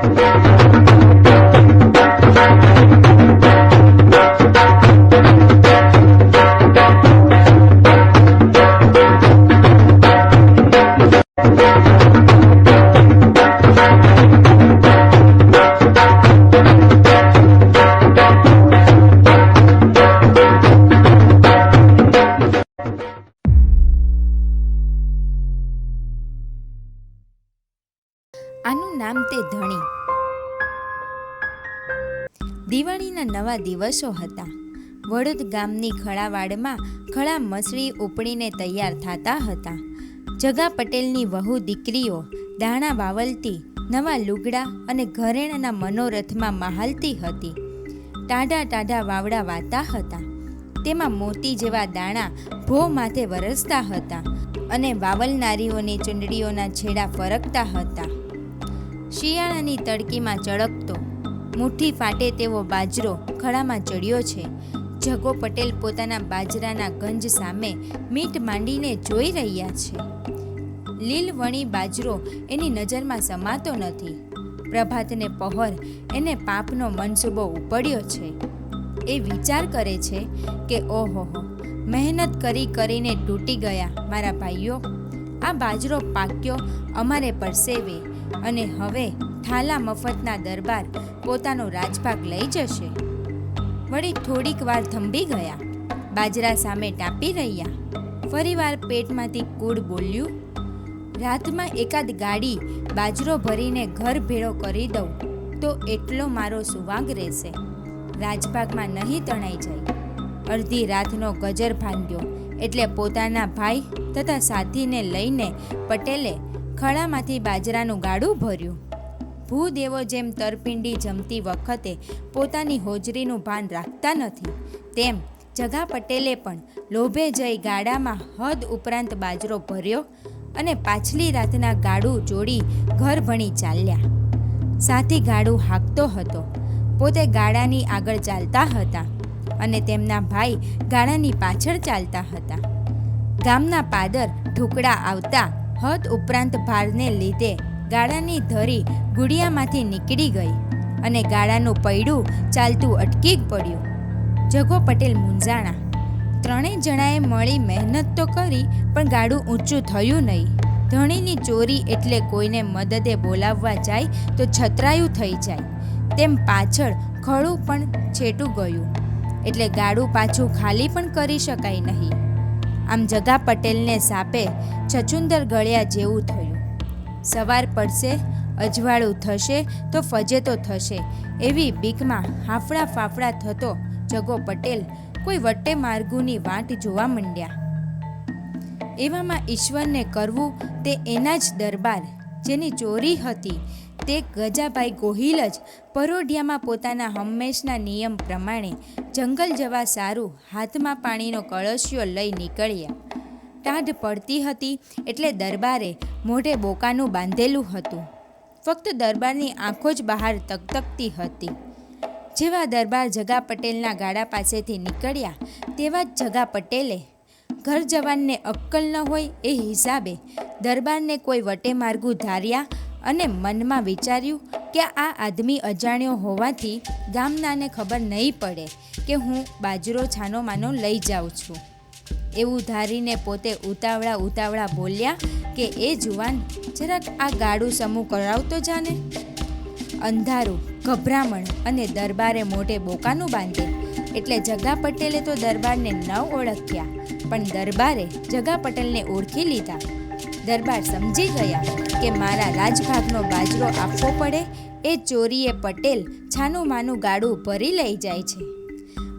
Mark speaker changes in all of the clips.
Speaker 1: Thank you. આનું નામ તે ધણી. દિવાળીના નવા દિવસો હતા. વડોદ ગામની ખળાવાડમાં ખળા મસળી ઉપડીને તૈયાર થતા હતા. જગા પટેલની વહુ દીકરીઓ દાણા વાવલતી નવા લુગડા અને ઘરેણાના મનોરથમાં મહાલતી હતી. ટાઢા ટાઢા વાવડા વાતા હતા. તેમાં મોતી જેવા દાણા ભો માથે વરસતા હતા અને વાવલનારીઓની ચૂંદડીઓના છેડા ફરકતા હતા. શિયાળાની તડકીમાં ચળકતો. મુઠ્ઠી ફાટે તેવો બાજરો ખળામાં ચડ્યો છે. જગો પટેલ પોતાના બાજરાના ગંજ સામે મીટ માંડીને જોઈ રહ્યા છે. લીલવણી બાજરો એની નજરમાં સમાતો નથી. પ્રભાતને પહોર એને પાપનો મનસૂબો ઉપડ્યો છે. એ વિચાર કરે છે કે ઓહો મહેનત કરી કરીને તૂટી ગયા મારા ભાઈઓ. આ બાજરો પાક્યો, અમારે પરસેવે અને હવે થાલા મફતના દરબાર પોતાનો રાજભાગ લઈ જશે. વળી થોડીક વાર થંભી ગયા. બાજરા સામે ટાપી રહ્યા. ફરીવાર પેટમાંથી કૂડ બોલ્યું, રાતમાં એકાદ ગાડી બાજરો ભરીને ઘર ભેળો કરી દઉં તો એટલો મારો સુવાગ રહેશે. રાજભાગમાં નહીં તણાઈ જાય. અડધી રાતનો ગજર ભાંગ્યો. એટલે પોતાના ભાઈ તથા સાથીને લઈને પટેલે ખળામાંથી બાજરાનું ગાડું ભર્યું. ભૂદેવો જેમ તરપિંડી જમતી વખતે પોતાની હોજરીનું ભાન રાખતા નથી, તેમ જગા પટેલે પણ લોભે જઈ ગાડામાં હદ ઉપરાંત બાજરો ભર્યો અને પાછલી રાતના ગાડું જોડી ઘર ભણી ચાલ્યા. સાથી ગાડું હાંકતો હતો, પોતે ગાડાની આગળ ચાલતા હતા. અને તેમના ભાઈ ગાળાની પાછળ ચાલતા હતા. ગામના પાદર ઢોકળા આવતા હદ ઉપરાંત ભારને લીધે ગાળાની ધરી ગુડિયામાંથી નીકળી ગઈ અને ગાળાનું પૈડું ચાલતું અટકી પડ્યું. જગો પટેલ મુંજાણા ત્રણેય જણાએ મળી મહેનત તો કરી, પણ ગાડું ઊંચું થયું નહીં. ધણીની ચોરી એટલે કોઈને મદદે બોલાવવા જાય તો છતરાયું થઈ જાય. તેમ પાછળ ખળું પણ છેટું ગયું. એટલે ગાડું પાછું ખાલી પણ કરી શકાય નહીં. આમ જગા પટેલને સાપે છચુંદર ગળ્યા જેવું થયું. સવાર પડશે, અજવાળું થશે તો ફજેતો થશે. એવી બીકમાં હાફડા ફાફડા થતો જગો પટેલ કોઈ વટ્ટે માર્ગુની વાટ જોવા માંડ્યા. એવામાં ઈશ્વરને કરવું તે એના જ દરબાર જેની ચોરી હતી તે ગજાભાઈ ગોહિલ જ પરોઢિયામાં પોતાના હંમેશના નિયમ પ્રમાણે જંગલ જવા સારું હાથમાં પાણીનો કળશિયો લઈ નીકળ્યા. ટાઢ પડતી હતી એટલે દરબારે મોઢે બોકાનું બાંધેલું હતું. ફક્ત દરબારની આંખો જ બહાર તકતકતી હતી. જેવા દરબાર જગા પટેલના ગાડા પાસેથી નીકળ્યા, તેવા જ જગા પટેલે ઘર જવાનને અક્કલ ન હોય એ હિસાબે દરબારને કોઈ વટે માર્ગું ધાર્યા અને મનમાં વિચાર્યું કે આ આદમી અજાણ્યો હોવાથી ગામનાને ખબર નહીં પડે કે હું બાજરો છાનો માનો લઈ જાઉં છું. એવું ધારીને પોતે ઉતાવળા ઉતાવળા બોલ્યા કે, એ જુવાન, જરાક આ ગાડું સમૂહ કરાવતો જાને. અંધારું, ગભરામણ અને દરબારે મોઢે બોકાનું બાંધે. એટલે જગા પટેલે તો દરબારને ન ઓળખ્યા, પણ દરબારે જગા પટેલને ઓળખી લીધા. દરબાર સમજી ગયા કે મારા રાજભાગનો બાજરો આપવો પડે, એ ચોરીએ પટેલ છાનું માનું ગાડું ભરી લઈ જાય છે.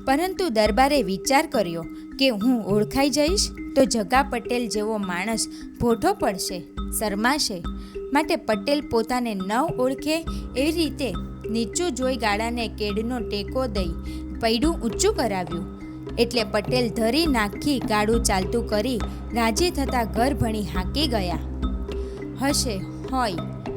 Speaker 1: પરંતુ દરબારે વિચાર કર્યો કે હું ઓળખાઈ જઈશ તો જગા પટેલ જેવો માણસ ભોઠો પડશે, શરમાશે. માટે પટેલ પોતાને ન ઓળખે એવી રીતે નીચું જોઈ ગાળાને કેડનો ટેકો દઈ પૈડું ઊંચું કરાવ્યું. એટલે પટેલ ધરી નાખી ગાડું ચાલતું કરી રાજી થતાં ઘર ભણી હાંકી ગયા. હશે, હોય.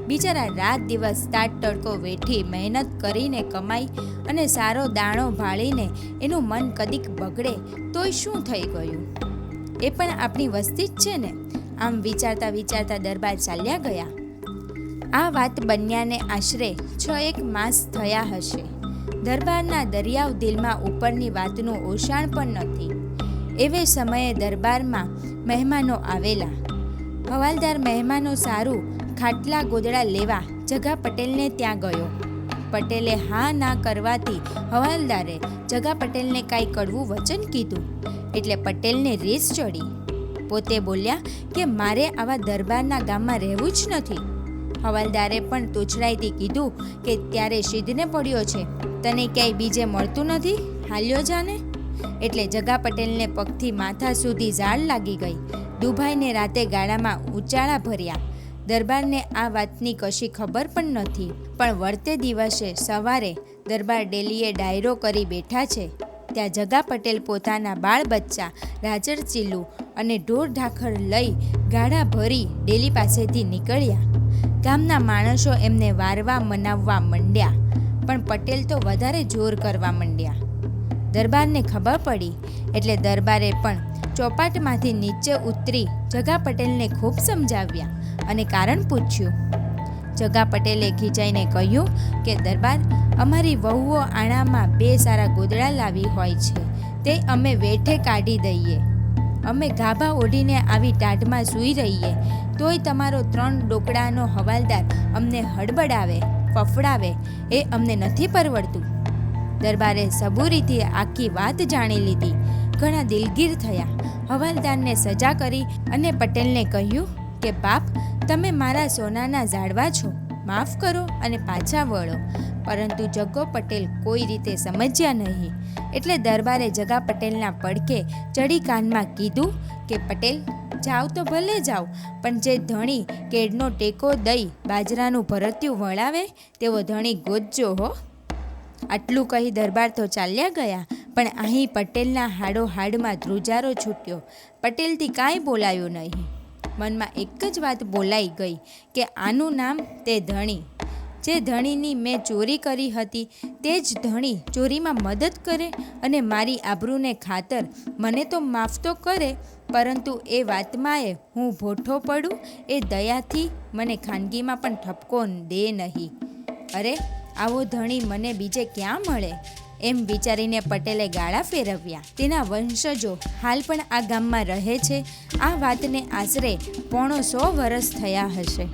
Speaker 1: બિચારા રાત દિવસ તાટ તડકો વેઠી મહેનત કરીને કમાઈ અને સારો દાણો ભાળીને એનું મન કદીક બગડે તોય શું થઈ ગયું? એ પણ આપણી વસ્તી જ છે ને? આમ વિચારતા વિચારતા દરબાર ચાલ્યા ગયા. આ વાત બન્યાને આશરે છ એક માસ થયા હશે. દરબારના દરિયાવ દિલમાં ઉપરની વાતનું ઓછાણ પણ નથી. એવે સમયે દરબારમાં મહેમાનો આવેલા. હવાલદાર મહેમાનો સારું ખાટલા ગોદડા લેવા જગા પટેલને ત્યાં ગયો. પટેલે હા ના કરવાથી હવાલદારે જગા પટેલને કાંઈ કડવું વચન કીધું. એટલે પટેલને રેસ ચડી. પોતે બોલ્યા કે મારે આવા દરબારના ગામમાં રહેવું જ નથી. હવાલદારે પણ તોછડાઈથી કીધું કે ત્યારે સિદ્ધને પડ્યો છે. તને ક્યાંય બીજે મળતું નથી? હાલ્યો જાને? એટલે જગા પટેલને પગથી માથા સુધી ઝાડ લાગી ગઈ. દુભાઈને રાતે ગાળામાં ઉચાળા ભર્યા. દરબારને આ વાતની કશી ખબર પણ નથી. પણ વળતે દિવસે સવારે દરબાર ડેલીએ ડાયરો કરી બેઠા છે. ત્યાં જગા પટેલ પોતાના બાળ બચ્ચા, રાજર ચીલુ અને ઢોર ઢાખર લઈ ગાડા ભરી ડેલી પાસેથી નીકળ્યા. ગામના માણસો એમને વારવા મનાવવા માંડ્યા. પણ પટેલ તો વધારે જોર કરવા માંડ્યા. દરબારને ખબર પડી, એટલે દરબારે પણ ચોપાટમાંથી નીચે ઉતરી જગા પટેલને ખૂબ સમજાવ્યા અને કારણ પૂછ્યું. જગા પટેલે ખીચાઈને કહ્યું કે દરબાર અમારી વહુઓ આણામાં બે સારા ગોદડા લાવી હોય છે, તે અમે વેઠે કાઢી દઈએ. અમે ગાભા ઓઢીને આવી ટાઢમાં સૂઈ રહીએ, તોય તમારો ત્રણ ડોકડાનો હવાલદાર અમને હડબડાવે. ફફડાવે એ અમને નથી પરવડતું. દરબારે સબૂરીથી આખી વાત જાણી લીધી. ઘણા દિલગીર થયા. હવાલદારને સજા કરી અને પટેલને કહ્યું કે, બાપ, તમે મારા સોનાના ઝાડવા છો. માફ કરો અને પાછા વળો. પરંતુ જગ્ગો પટેલ કોઈ રીતે સમજ્યા નહીં. એટલે દરબારે જગા પટેલના પડકે ચડી કાનમાં કીધું કે, પટેલ જાઓ તો ભલે જાઓ પણ જે ધણી કેડનો ટેકો દઈ બાજરાનું ભરત્યું વળાવે તેવો ધણી ગોજજો હો. આટલું કહી દરબાર તો ચાલ્યા ગયા, પણ અહીં પટેલના હાડો હાડમાં ધ્રુજારો છૂટ્યો. પટેલથી કાંઈ બોલાયું નહીં. મનમાં એક જ વાત બોલાઈ ગઈ કે આનું નામ તે ધણી. જે ધણીની મેં ચોરી કરી હતી, તે જ ધણી ચોરીમાં મદદ કરે અને મારી આબરૂને ખાતર મને તો માફ તો કરે પરંતુ એ વાતમાં એ હું ભોઠો પડું, એ દયાથી મને ખાનગીમાં પણ ઠપકો દે નહીં. અરે, આવો ધણી મને બીજે ક્યાં મળે? એમ વિચારીને પટેલે ગાળા ફેરવ્યા. તેના વંશજો હાલ પણ આ ગામમાં રહે છે. આ વાતને આશરે પોણો સો વર્ષ થયા હશે.